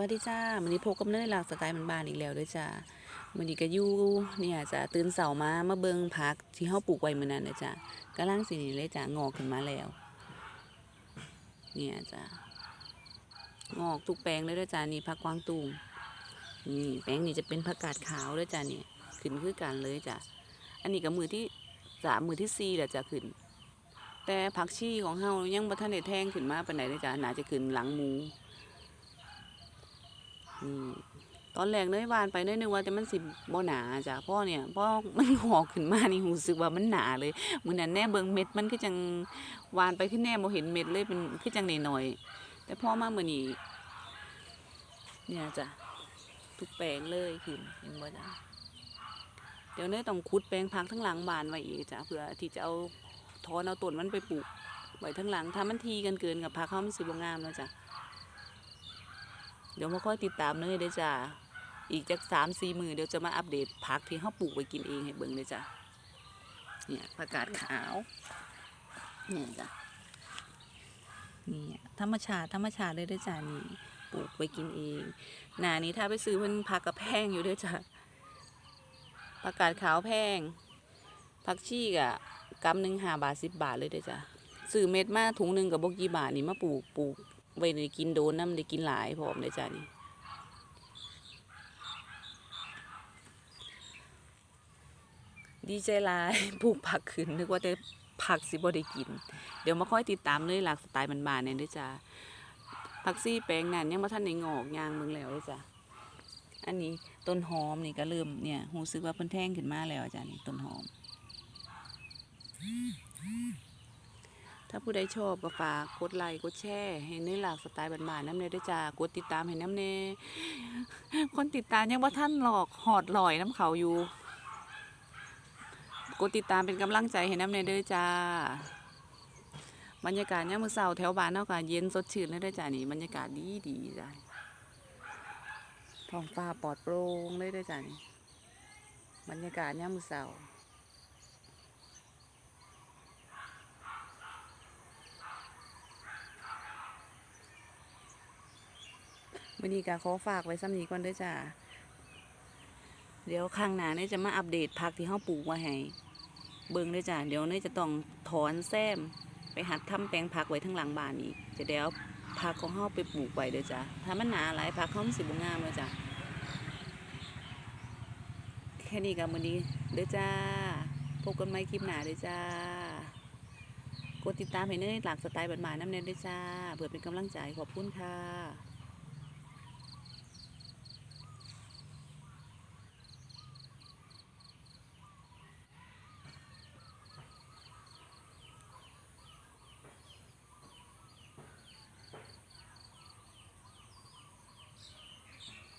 วัสดีจ้ามื้อนี้พบกับเนยหลากสไตล์บ้านอีกแล้วด้วยจ้ามื้อนี้ก็ยู่เนี่ยจ้ะตื่นเช้ามามาเบิงผักที่เฮาปลูกไว้มื้อนั้นนะจ้ะกำลังสินี่เลยจ้ะงอกขึ้นมาแล้ว เนี่ยจ้ะงอกทุกแปลงเลยด้อจ้านี่ผักกวางตุ้งนี่แปลงนี้จะเป็นผักกาดขาวเด้อจ้านี่ขึ้นคือกันเลยจ้ะอันนี้ก็มือที่สามมือที่สี่แหล้วจ้ะขึ้น แต่ผักชีของเฮายังบ่ทันได้แทงขึ้นมาปานใดเลยจ้ะน่าจะขึ้นหลังหมู อืมตอนแรกเนยหวานไปเนยนึกว่าแต่มันสิบ่หนาจ้ะพ่อเนี่ยพ่อมันหอกขึ้นมานี่รู้สึกว่ามันหนาเลยมื้อนั้นแน่เบิ่งเม็ดมันคือจังวานไปขึ้นแน่บ่เห็นเม็ดเลยเป็นคือจังหน้อยๆแต่พ่อมามื้อนี้เนี่ยจ้ะทุกแปลงเลยขึ้นเห็นบ่จ้ะเดี๋ยวเนยต้องขุดแปลงผักทั้งหลังบานไว้อีกจ้ะเพื่อที่จะเอาถอนเอาต้นมันไปปลูกไว้ทั้งหลังถ้ามันทีกันเกินกับผักเขามันสิบ่งามแล้วจ้ะ เดี๋ยวมาค่อยติดตามเนยเด้จ้าอีกจากสามสี่มือเดี๋ยวจะมาอัปเดตผักที่เขาปลูกไว้กินเองให้เบิ่งเลยจ้ะเนี่ยผักกาดขาวเนี่ยจ้ะนี่ธรรมชาติธรรมชาติเลยเด้จ้านี่ปลูกไว้กินเองหนานี้ถ้าไปซื้อเพิ่นผักกับแพงอยู่เด้จ้ะผักกาดขาวแพงผักชีกะกำหนึ่งห้าบาทสิบบาทเลยเด้จ้ะซื้อเม็ดมาถุงหนึ่งกับบกี่บาทนี่มาปลูกปลูก ไว้ได้กินโดนน้ำได้กินหลายพร้อมเลยจ้ะนี่ดีใจลายปลูกผักขึ้นนึกว่าแต่ผักสิบ่ได้กิน เดี๋ยวมาค่อยติดตามเลยหลักสไตล์บานๆเนี่ยด้วยจ้ะผักซี่แปลงนั่นยังมาท่านในงอกยางเบิ่งแล้วเลยจ้ะอันนี้ต้นหอมนี่ก็เริ่มเนี่ยรู้สึกว่าเพิ่นแท่งขึ้นมาแล้วจ้ะนี่ต้นหอม ถ้าผู้ใดชอบก็ฝากกดไลค์กดแชร์ให้เนื้อหลากสไตล์บ้านๆน้ำเนยด้วยจ้ากดติดตามให้น้ำเนยคนติดตามยังว่าท่านหลอกหอดลอยน้ำเขาอยู่กดติดตามเป็นกำลังใจให้น้ำเนยด้วยจ้าบรรยากาศเนี่ยามมือเช้าแถวบ้านเนาะค่ะเย็นสดชื่นเลยด้วยจ้านี่บรรยากาศดีดีจ้าท้องฟ้าปลอดโปร่งเลยด้วยจ้านี่บรรยากาศเนี่ยามมือเช้า วันนี้ก็ขอฝากไว้ซ้ำนี้ก่อนด้วยจ้าเดี๋ยวข้างหน้าเนี่ยจะมาอัปเดตผักที่เขาปลูกไว้ให้เบิ่งด้วยจ้าเดี๋ยวเนี่ยจะต้องถอนแซมไปหัดทำแปลงผักไว้ทั้งหลังบ้านอีกจะเดี๋ยวผักของเขาไปปลูกไว้เด้วยจ้าถ้ามันหนาหลายผักเขาสิบงามเลยจ้าแค่นี้กับมือนี้เด้อจ้าพบกันใหม่คลิปหน้าเด้อจ้ากดติดตามให้เนยหลักสไตล์บ้านๆน้ำเนยเด้อจ้าเพื่อเป็นกำลังใจขอบคุณค่ะ